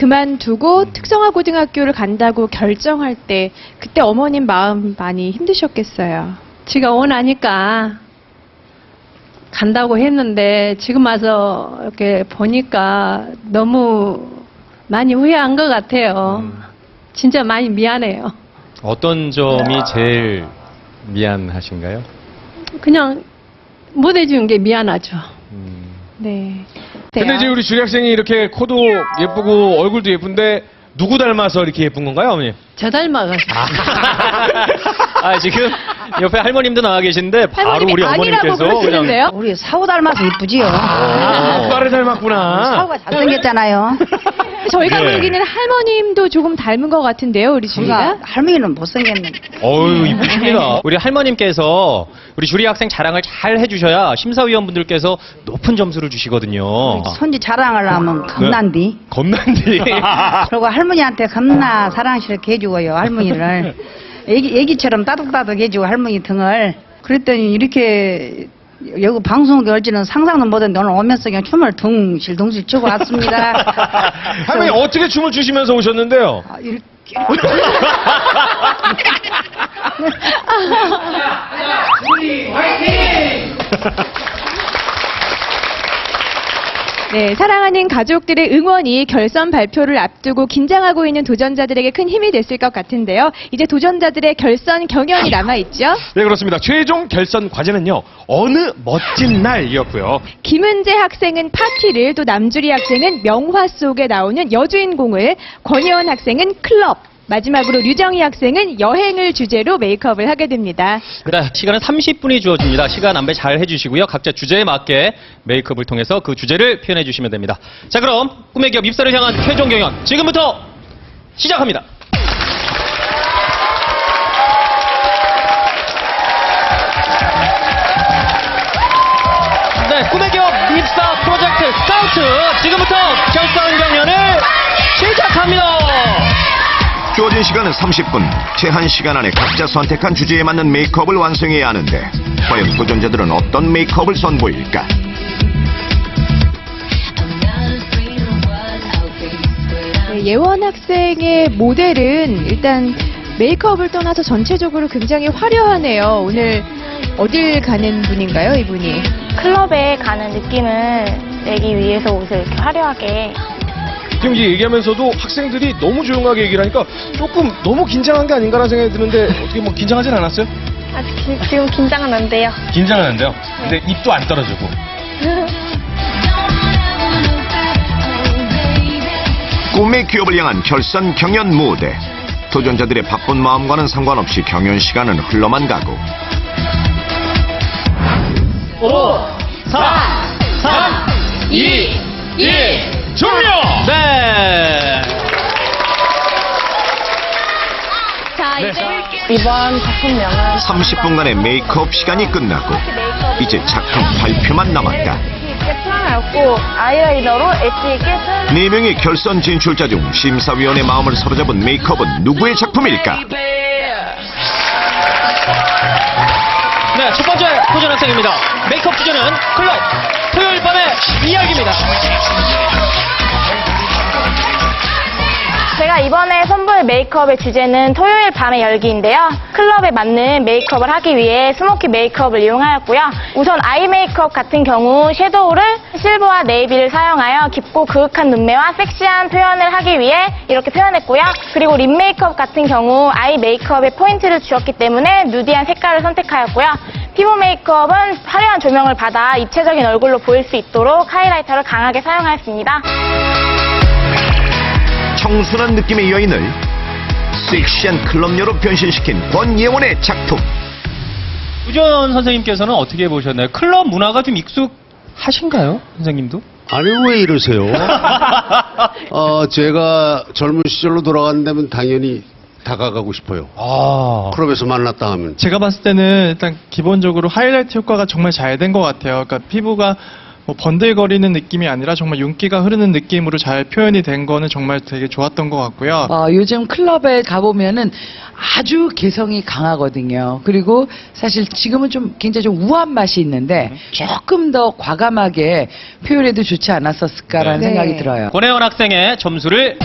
그만두고 특성화 고등학교를 간다고 결정할 때 그때 어머님 마음 많이 힘드셨겠어요. 지가 원하니까 간다고 했는데 지금 와서 이렇게 보니까 너무 많이 후회한 것 같아요. 음. 진짜 많이 미안해요. 어떤 점이 제일 미안하신가요? 그냥 못 해준 게 미안하죠. 음. 네. 근데 이제 우리 주리 학생이 이렇게 코도 예쁘고 얼굴도 예쁜데 누구 닮아서 이렇게 예쁜 건가요, 어머니? 저 닮아가지고. 아, 지금 옆에 할머님도 나와 계신데 바로 할머님이 우리 아니라고 어머님께서 그냥? 우리 사우 닮아서 이쁘지요. 아, 오빠를 닮았구나. 사우가 잘생겼잖아요. 저희가 네. 보기에는 할머님도 조금 닮은 것 같은데요, 우리 주리가. 할머니는 못생겼는데. 어유 이쁘십니다. 우리 할머님께서 우리 주리 학생 자랑을 잘 해주셔야 심사위원분들께서 높은 점수를 주시거든요. 손지 자랑을 하면 겁난디. 겁난디. 그리고 할머니한테 겁나 사랑스럽게 해주고요, 할머니를. 애기, 애기처럼 따뜻따뜻 해주고, 할머니 등을. 그랬더니 이렇게 여기 방송국에 올지는 상상도 못했는데 오늘 오면서 그냥 춤을 둥실둥실 추고 왔습니다. 할머니 어떻게 춤을 추시면서 오셨는데요? 아, 이렇게. 네, 사랑하는 가족들의 응원이 결선 발표를 앞두고 긴장하고 있는 도전자들에게 큰 힘이 됐을 것 같은데요. 이제 도전자들의 결선 경연이 남아있죠. 네, 그렇습니다. 최종 결선 과제는요, 어느 멋진 날이었고요. 김은재 학생은 파티를, 또 남주리 학생은 명화 속에 나오는 여주인공을, 권혜원 학생은 클럽, 마지막으로 류정희 학생은 여행을 주제로 메이크업을 하게 됩니다. 네, 시간은 30분이 주어집니다. 시간 안배 잘 해주시고요. 각자 주제에 맞게 메이크업을 통해서 그 주제를 표현해 주시면 됩니다. 자, 그럼 꿈의 기업 입사를 향한 최종 경연 지금부터 시작합니다. 주어진 시간은 30분. 제한 시간 안에 각자 선택한 주제에 맞는 메이크업을 완성해야 하는데 과연 도전자들은 어떤 메이크업을 선보일까? 네, 예원 학생의 모델은 일단 메이크업을 떠나서 전체적으로 굉장히 화려하네요. 오늘 어딜 가는 분인가요, 이분이? 클럽에 가는 느낌을 내기 위해서 옷을 이렇게 화려하게 지금 이제 얘기하면서도 학생들이 너무 조용하게 얘기를 하니까 조금 너무 긴장한 게 아닌가라는 생각이 드는데 어떻게 뭐 긴장하진 않았어요? 아직 기- 지금 긴장은 안 돼요. 긴장은 하는데요. 근데 입도 안 떨어지고. 꿈의 기업을 향한 결선 경연 무대. 도전자들의 바쁜 마음과는 상관없이 경연 시간은 흘러만 가고 5, 4, 3, 2, 1, 종료! 네. 자, 이제 이번 작품명은 30분간의 메이크업 시간이 끝나고 이제 작품 발표만 남았다. 있게 표현하였고 아이라이너로 엣지 있게 표현 네 명의 결선 진출자 중 심사위원의 마음을 사로잡은 메이크업은 누구의 작품일까? 첫 번째 도전 학생입니다. 메이크업 주제는 클럽 토요일 밤의 이야기입니다. 제가 이번에 선보일 메이크업의 주제는 토요일 밤의 열기인데요. 클럽에 맞는 메이크업을 하기 위해 스모키 메이크업을 이용하였고요. 우선 아이 메이크업 같은 경우 섀도우를 실버와 네이비를 사용하여 깊고 그윽한 눈매와 섹시한 표현을 하기 위해 이렇게 표현했고요. 그리고 립 메이크업 같은 경우 아이 메이크업에 포인트를 주었기 때문에 누디한 색깔을 선택하였고요. 피부 메이크업은 화려한 조명을 받아 입체적인 얼굴로 보일 수 있도록 하이라이터를 강하게 사용하였습니다. 청순한 느낌의 여인을 섹시한 클럽녀로 변신시킨 권예원의 작품 우전 선생님께서는 어떻게 보셨나요? 클럽 문화가 좀 익숙하신가요? 선생님도? 아니 왜 이러세요? 어, 제가 젊은 시절로 돌아간다면 당연히 다가가고 싶어요. 아. 클럽에서 만났다 하면 제가 봤을 때는 일단 기본적으로 하이라이트 효과가 정말 잘 된 것 같아요. 그러니까 피부가 뭐 번들거리는 느낌이 아니라 정말 윤기가 흐르는 느낌으로 잘 표현이 된 거는 정말 되게 좋았던 것 같고요. 어, 요즘 클럽에 가보면은 아주 개성이 강하거든요. 그리고 사실 지금은 좀 굉장히 좀 우아한 맛이 있는데 조금 더 과감하게 표현해도 좋지 않았었을까라는 네. 생각이 들어요. 권혜원 학생의 점수를